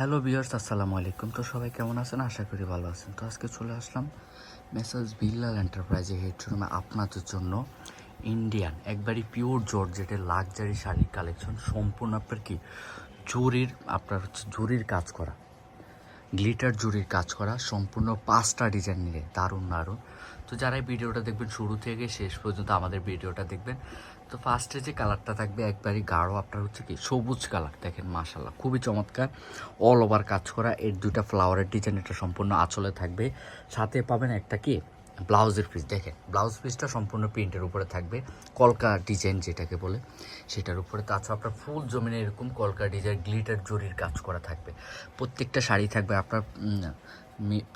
Hello বিয়ার্স আসসালামু আলাইকুম। তো সবাই কেমন আছেন? আশা করি ভালো আছেন। তো আজকে চলে আসলাম মেসাজ বিল্লাল এন্টারপ্রাইজে হেডরুমে আপনাদের জন্য ইন্ডিয়ান একবারই পিওর জর্জেটের লাক্সারি শাড়ির কালেকশন সম্পূর্ণ আপনার কি? জরির, আপনার হচ্ছে জরির কাজ করা। গ্লিটার জুড়ির কাজ করা সম্পূর্ণ পাঁচটা ডিজাইন নিয়ে দারুণ দারুণ তো যারা এই ভিডিওটা দেখবেন শুরু থেকে শেষ পর্যন্ত আমাদের ভিডিওটা দেখবেন, তো ফার্স্টে যে কালারটা থাকবে একবারই গাঢ়, আপনার হচ্ছে কি সবুজ কালার দেখেন মাশাল্লাহ খুবই চমৎকার। অল ওভার কাজ করা, এর দুইটা ফ্লাওয়ারের ডিজাইন এটা সম্পূর্ণ আঁচলে থাকবে। সাথে পাবেন একটা কি ব্লাউজের পিস দেখেন, ব্লাউজ পিসটা সম্পূর্ণ প্রিন্টের উপরে থাকবে। কলকা ডিজাইন যেটাকে বলে, সেটার উপরে তাছাড়া আপনার ফুল জমিনে এরকম কলকা ডিজাইন গ্লিটার জরির কাজ করা থাকবে। প্রত্যেকটা শাড়ি থাকবে আপনার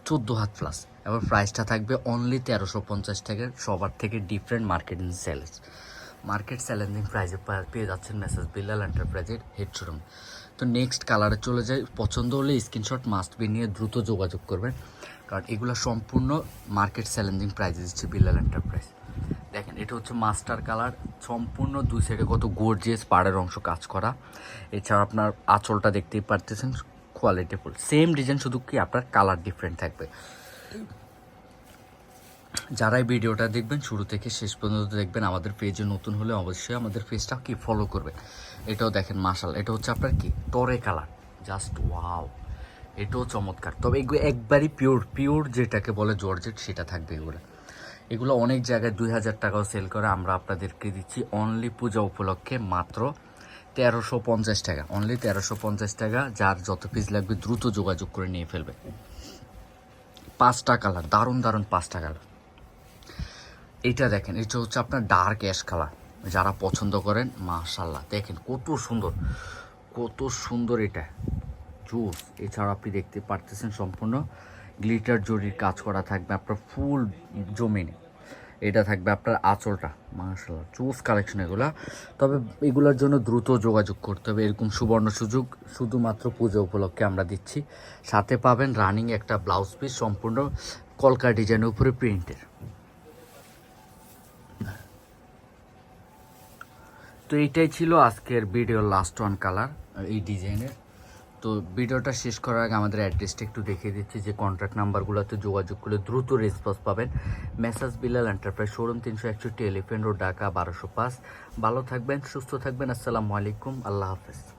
চোদ্দ হাত প্লাস এবার প্রাইসটা থাকবে অনলি তেরোশো পঞ্চাশ টাকার, সবার থেকে different marketing sales market challenging প্রাইজে পেয়ে যাচ্ছেন মেসেজ বিল্লাল এন্টারপ্রাইজের হেড শোরুম তো নেক্সট কালারে চলে যায় পছন্দ হলে স্ক্রিনশট মাস্ট বি নিয়ে দ্রুত যোগাযোগ করবেন। কারণ এগুলো সম্পূর্ণ মার্কেট চ্যালেঞ্জিং প্রাইজে দিচ্ছে বিল্লাল এন্টারপ্রাইজ দেখেন, এটা হচ্ছে মাস্টার কালার সম্পূর্ণ দুই সাইডে কত গর্জিয়াস পাড়ের অংশ কাজ করা। এছাড়া আপনার আঁচলটা দেখতেই পারতেছেন কোয়ালিটি ফুল সেম ডিজাইন শুধু কি আপনার কালার ডিফারেন্ট থাকবে। যারা এই ভিডিওটা দেখবেন, শুরু থেকে শেষ পর্যন্ত দেখবেন, আমাদের পেজে নতুন হলে অবশ্যই আমাদের পেজটা কি ফলো করবেন। এটাও দেখেন মাসাল এটা হচ্ছে আপনার কি? টরে কালার জাস্ট ওয়াও এটাও চমৎকার। তবে এগুলো একবারই পিওর পিওর যেটাকে বলে জর্জেট, সেটা থাকবে এগুলো। এগুলো অনেক জায়গায় দুই হাজার টাকাও সেল করে, আমরা আপনাদেরকে দিচ্ছি অনলি পূজা উপলক্ষে মাত্র তেরোশো পঞ্চাশ টাকা। অনলি তেরোশো পঞ্চাশ টাকা, যার যত পিস লাগবে দ্রুত যোগাযোগ করে নিয়ে ফেলবে। পাঁচটা কালার দারুণ দারুণ পাঁচটা কালার এটা দেখেন, এটা হচ্ছে আপনার ডার্ক অ্যাশ কালার যারা পছন্দ করেন মাশাল্লাহ দেখেন কত সুন্দর কত সুন্দর এটা। জুস এছাড়া আপনি দেখতে পারতেছেন সম্পূর্ণ গ্লিটার জরির কাজ করা থাকবে আপনার ফুল জমিনে। এটা থাকবে আপনার আঁচলটা মাশাল্লাহ জুস কালেকশন এগুলা। তবে এগুলোর জন্য দ্রুত যোগাযোগ করতে হবে, এরকম সুবর্ণ সুযোগ শুধুমাত্র পুজো উপলক্ষে আমরা দিচ্ছি। সাথে পাবেন রানিং একটা ব্লাউজ পিস সম্পূর্ণ কলকা ডিজাইনের উপরে প্রিন্টের তো এইটাই ছিল আজকের ভিডিওর লাস্ট ওয়ান কালার এই ডিজাইনের তো ভিডিওটা শেষ করার আগে আমাদের অ্যাড্রেসটা একটু দেখিয়ে দিচ্ছি যে কন্ট্যাক্ট নাম্বারগুলোতে যোগাযোগ করলে দ্রুত রেসপন্স পাবেন। মেসাজ বিলাল এন্টারপ্রাইজ শোরুম তিনশো একষট্টি এলিফেন্ট রোড ঢাকা, বারোশো পাঁচ। ভালো থাকবেন, সুস্থ থাকবেন। আসসালামু আলাইকুম। আল্লাহ হাফেজ।